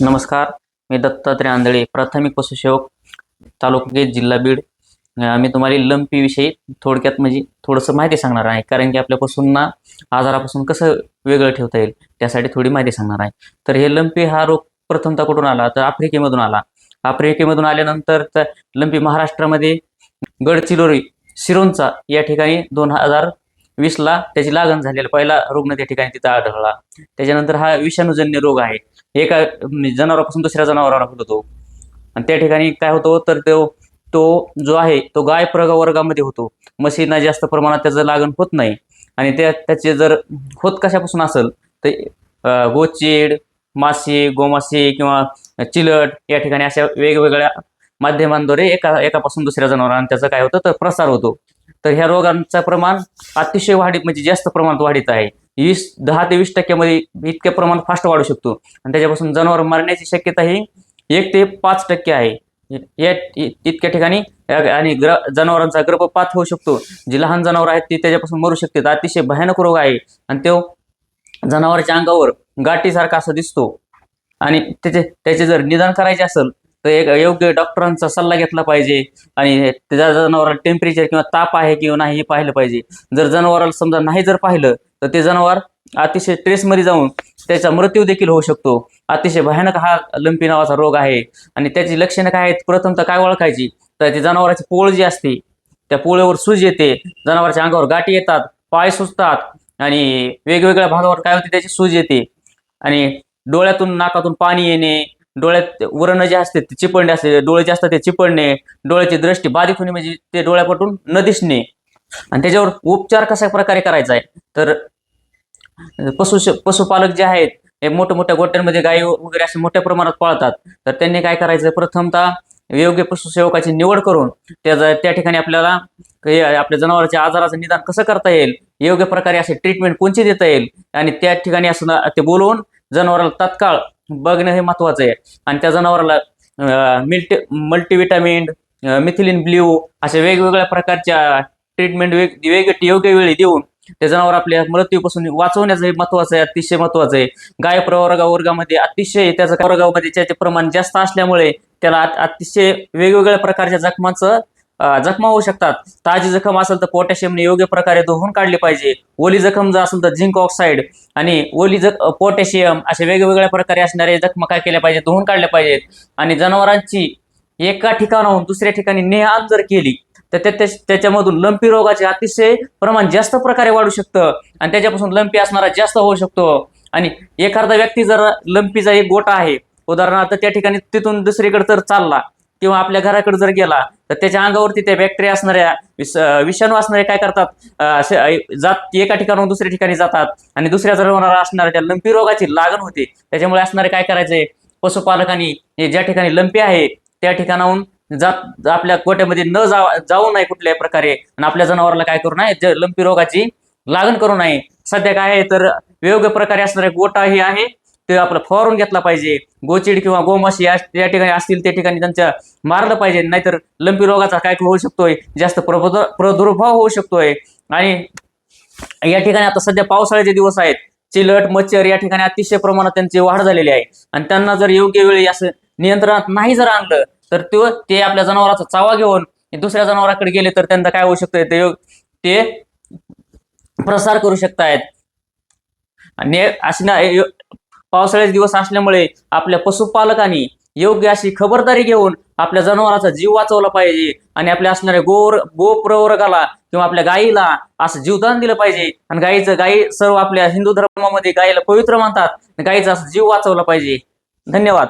नमस्कार मी दत्तात्रय आंधळे प्राथमिक पशुसेवक तालुका जिल्हा बीड. मी तुम्हाला लंपीविषयी थोडक्यात म्हणजे थोडंसं माहिती सांगणार आहे कारण की आपल्या पशूंना आजारापासून कसं वेगळं ठेवता येईल त्यासाठी थोडी माहिती सांगणार आहे. तर हे लंपी हा रोग प्रथमतः कुठून आला? तर आफ्रिकेमधून आला. आफ्रिकेमधून आल्यानंतर तर लंपी महाराष्ट्रामध्ये गडचिरोली सिरोंचा या ठिकाणी दोन हजार वीसला त्याची लागण झालेला पहिला रुग्ण त्या ठिकाणी तिथं आढळला. त्याच्यानंतर हा विषाणूजन्य रोग आहे. एका म्हणजे जनावरापासून दुसऱ्या जनावराला होतो. आणि त्या ठिकाणी काय होतो तर तो तो जो आहे तो गाय प्रग वर्गामध्ये होतो. म्हशींना जास्त प्रमाणात त्याचं लागण होत नाही. आणि त्या त्याचे जर होत कशापासून असेल तर अं, गोचीड मासे गोमासे किंवा चिलट या ठिकाणी अशा वेगवेगळ्या माध्यमांद्वारे एका एकापासून दुसऱ्या जनावरांना त्याचा काय होतं तर प्रसार होतो. तर ह्या रोगांचं प्रमाण अतिशय वाढीत म्हणजे जास्त प्रमाणात वाढीत आहे. वीस दहा ते वीस टक्क्यामध्ये इतक्या प्रमाणात फास्ट वाढू शकतो. आणि त्याच्यापासून जनावर मरण्याची शक्यता ही एक ते पाच टक्के आहे. या इतक्या ठिकाणी आणि ग्र जनावरांचा गर्भपात होऊ शकतो. जी लहान जनावर आहेत ती त्याच्यापासून मरू शकतात. अतिशय भयानक रोग आहे. आणि तो जनावरांच्या अंगावर गाठीसारखा असं दिसतो. आणि त्याचे त्याचे जर निदान करायचे असेल तर एक योग्य डॉक्टरांचा सल्ला घेतला पाहिजे. आणि त्या जनावराला टेम्परेचर किंवा ताप आहे किंवा नाही हे पाहिलं पाहिजे. जर जनावराला समजा नाही जर पाहिलं तर ते जनावर अतिशय स्ट्रेसमध्ये जाऊन त्याचा मृत्यू देखील होऊ शकतो. अतिशय भयानक हा लंपी नावाचा रोग आहे. आणि त्याची लक्षणं काय आहेत? प्रथमतः काय ओळखायची? तर ती जनावराची पोळ जी असते त्या पोळीवर सूज येते. जनावराच्या अंगावर गाठी येतात पाय सुजतात आणि वेगवेगळ्या भागावर काय होते? त्याची सूज येते. आणि डोळ्यातून नाकातून पाणी येणे डोळ्यात वरण जे असते ते चिपळणे असते. डोळे जे असतात ते चिपळणे डोळ्याची दृष्टी बाधित होणे म्हणजे ते डोळ्यापटून न दिसणे. आणि त्याच्यावर उपचार कशा प्रकारे करायचा आहे? तर पशु पशुपालक जे आहेत हे मोठ्या मोठ्या गोट्यांमध्ये गायी वगैरे असे मोठ्या प्रमाणात पाळतात. तर त्यांनी काय करायचं? प्रथमतः योग्य पशुसेवकाची निवड करून त्या त्या ठिकाणी आपल्याला आपल्या जनावरांच्या आजाराचं निदान कसं करता येईल? योग्य प्रकारे असे ट्रीटमेंट कोणची देता येईल? आणि त्या ठिकाणी असं ना- ते बोलवून जनावराला तात्काळ बघणं हे महत्वाचं आहे. आणि त्या जनावराला मिल्टी मल्टीविटामिन मिथिलिन ब्ल्यू अशा वेगवेगळ्या प्रकारच्या ट्रीटमेंट वेग वेग योग्य वेळी देऊन ते जनावर आपल्या मृत्यूपासून वाचवण्याचं हे महत्वाचं आहे अतिशय महत्वाचं आहे. गाय प्रवर्गा वर्गामध्ये अतिशय त्याचं प्रवर्गामध्ये त्याचे प्रमाण जास्त असल्यामुळे त्याला अतिशय वेगवेगळ्या प्रकारच्या जखमाचं जखमा होऊ शकतात. ताजी जखम असेल तर पोटॅशियमने योग्य प्रकारे धुवून काढली पाहिजे. ओली जखम जर असेल तर झिंक ऑक्साईड आणि ओली जख पोटॅशियम असे वेगवेगळ्या प्रकारे असणारे जखमा काय केल्या पाहिजेत धुवून काढल्या पाहिजेत. आणि जनावरांची एका ठिकाणाहून दुसऱ्या ठिकाणी नेहान जर केली तर त्याच्यामधून लंपी रोगाचे अतिशय प्रमाण जास्त प्रकारे वाढू शकतं आणि त्याच्यापासून लंपी असणारा जास्त होऊ शकतो. आणि एखादा व्यक्ती जर लंपीचा एक गोटा आहे उदाहरणार्थ त्या ठिकाणी तिथून दुसरीकडे तर चालला किंवा आपल्या घराकडे जर गेला तर त्याच्या अंगावरती त्या बॅक्टेरिया असणाऱ्या विष- विषाणू असणारे काय करतात? जात एका ठिकाणाहून दुसऱ्या ठिकाणी जातात आणि दुसऱ्या जनावराला असणाऱ्या त्या लंपी रोगाची लागण होते. त्याच्यामुळे असणारे काय करायचे? पशुपालकांनी ज्या ठिकाणी लंपी आहे त्या ठिकाणाहून जात आपल्या गोट्यामध्ये न जाव जाऊ नये कुठल्याही प्रकारे आणि आपल्या जनावराला काय करू नये? लंपी रोगाची लागण करू नये. सध्या काय आहे? तर वेगवेगळ्या प्रकारे असणारे गोटा हे आहे. ते आपलं फवारून घेतला पाहिजे. गोचिड किंवा गोमाशी या या ठिकाणी असतील त्या ठिकाणी त्यांच्या मारलं पाहिजे. नाहीतर लंपी रोगाचा काय होऊ शकतोय? जास्त प्रबोध प्रदुर्भाव होऊ शकतोय. आणि या ठिकाणी आता सध्या पावसाळ्याचे दिवस आहेत. चिलट मच्छर या ठिकाणी अतिशय प्रमाणात त्यांची वाढ झालेली आहे. आणि त्यांना जर योग्य वेळी असं नियंत्रणात नाही जर आणलं तर तो ते आपल्या जनावराचा चावा घेऊन दुसऱ्या जनावराकडे गेले तर त्यांना काय होऊ शकतं ते ते प्रसार करू शकतायत. आणि अशी ना पावसाळ्याचे दिवस असल्यामुळे आपल्या पशुपालकांनी योग्य अशी खबरदारी घेऊन आपल्या जनावराचा जीव वाचवला पाहिजे आणि आपल्या असणाऱ्या गोर गो प्रवर्गाला किंवा आपल्या गायीला असं जीवदान दिलं पाहिजे. आणि गायीचं गायी सर्व आपल्या हिंदू धर्मामध्ये गायीला पवित्र मानतात. गायीचा असं जीव वाचवला पाहिजे. धन्यवाद.